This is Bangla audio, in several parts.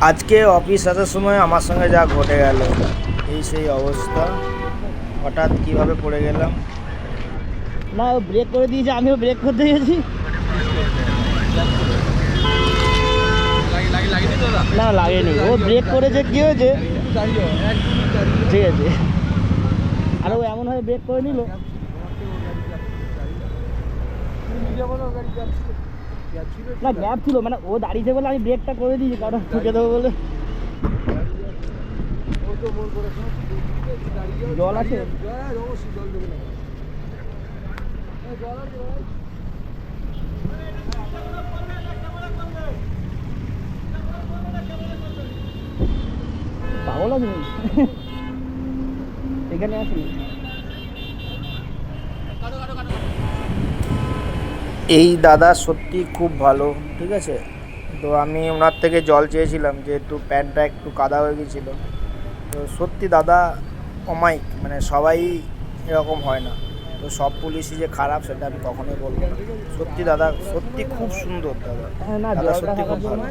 আজকে অফিস আসার সময় আমার সঙ্গে যা ঘটে গেল, এই সেই অবস্থা। হঠাৎ কীভাবে পড়ে গেলাম? না ব্রেক করে দিয়েছে, আমিও ব্রেক করতে গেছি। না, লাগেনি। ও ব্রেক করেছে, কি হয়েছে? ঠিক আছে। আর ও এমনভাবে ব্রেক করে নিল। না গ্যাপ ছিল মানে ও দাঁড়িয়েছে বলে আমি ব্রেকটা করে দিয়েছি কারণ ঠুকে দেবো বলে। জল আছে? পাগল আছে এখানে আছি। এই দাদা সত্যি খুব ভালো ঠিক আছে? তো আমি ওনার থেকে জল চেয়েছিলাম যেহেতু প্যান্টটা একটু কাদা হয়ে গেছিল। তো সত্যি দাদা অমায়িক মানে সবাই এরকম হয় না। তো সব পুলিশই যে খারাপ সেটা আমি কখনোই বলব না। সত্যি দাদা সত্যি খুব সুন্দর দাদা। হ্যাঁ, না দাদা সত্যি খুব ভালো।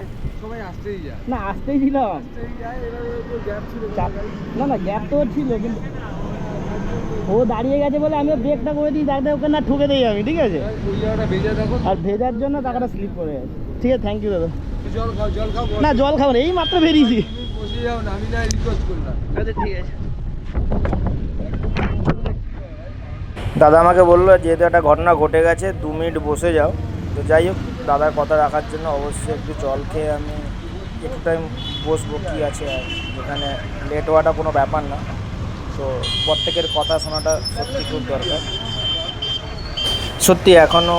সবাই আসতেই যায়। না আসতেই ছিল। না না গ্যাপ তো ছিল কিন্তু ও দাঁড়িয়ে গেছে বলে আমিও ব্রেকটা করে দিই দাঁড়াতে ওকে না ঠুকে দিই আমি ঠিক আছে? আর ভেজার জন্য টাকাটা স্লিপ করে গেছে ঠিক আছে থ্যাংক ইউ দাদা। জল খাও জল খাও না জল খাব এই মাত্র বেরিয়েছি। তুমি বসে যাও না আমি না রিকোয়েস্ট করলাম। আচ্ছা ঠিক আছে। দাদা আমাকে বলল যেহেতু একটা ঘটনা ঘটে গেছে দু মিনিট বসে যাও। তো যাই হোক দাদার কথা রাখার জন্য অবশ্যই একটু জল খেয়ে আমি একটু টাইম বসবো কী আছে আর। এখানে লেট হওয়াটা কোনো ব্যাপার না। তো প্রত্যেকের কথা শোনাটা সত্যি খুব দরকার। সত্যি এখনও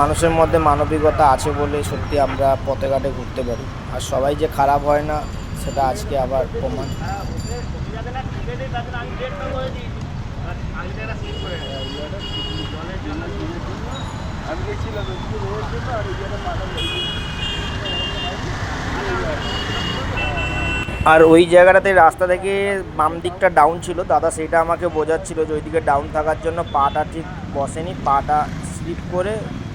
মানুষের মধ্যে মানবিকতা আছে বলে সত্যি আমরা পথে ঘাটে ঘুরতে পারি। আর সবাই যে খারাপ হয় না সেটা আজকে আবার প্রমাণ। আমি দেখছিলাম একটু রোড জন্য আর ওই জায়গাটাতে রাস্তা থেকে বাম দিকটা ডাউন ছিল। দাদা সেটা আমাকে বোঝাচ্ছিল যে ওইদিকে ডাউন থাকার জন্য পাটা ঠিক বসেনি, পাটা স্লিপ করে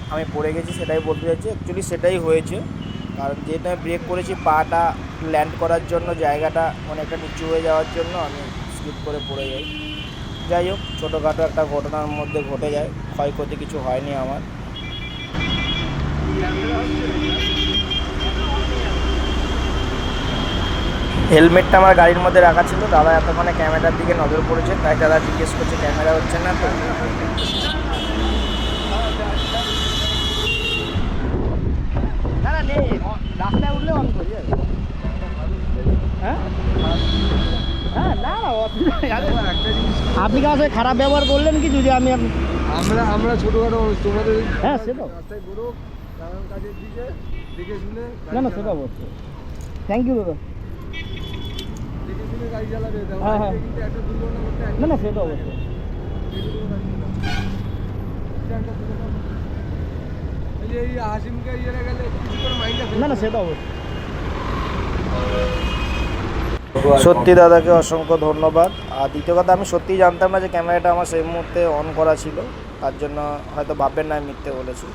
আমি পড়ে গেছি সেটাই বলতে চাইছি। অ্যাকচুয়ালি সেটাই হয়েছে। কারণ যেহেতু আমি ব্রেক করেছি, পাটা ল্যান্ড করার জন্য জায়গাটা অনেকটা নিচু হয়ে যাওয়ার জন্য আমি স্লিপ করে পড়ে যাই। যাই হোক, ছোটোখাটো একটা ঘটনার মধ্যে ঘটে যায়। ক্ষয়ক্ষতি কিছু হয়নি আমার। হেলমেটটা আমার গাড়ির মধ্যে রাখা ছিল। দাদা এতক্ষণে ক্যামেরার দিকে নজর পড়েছে তাই দাদা জিজ্ঞেস করছে ক্যামেরা হচ্ছে না তো? রাস্তায় উঠলে অন করি হ্যাঁ? হ্যাঁ আপনি কার সাথে খারাপ ব্যবহার করলেন কি যদি আমি আমরা আমরা ছোটখাটো তোমাদের হ্যাঁ, সে তো। দেখে শুনে না না সেটা। অবশ্যই। থ্যাংক ইউ দাদা। হ্যাঁ, হ্যাঁ। না না না সেটা অবশ্যই। সত্যি দাদাকে অসংখ্য ধন্যবাদ। আর দ্বিতীয় কথা আমি সত্যিই জানতাম না যে ক্যামেরাটা আমার সেই মুহূর্তে অন করা ছিল। তার জন্য হয়তো ভাববেন না মিথ্যে বলেছি।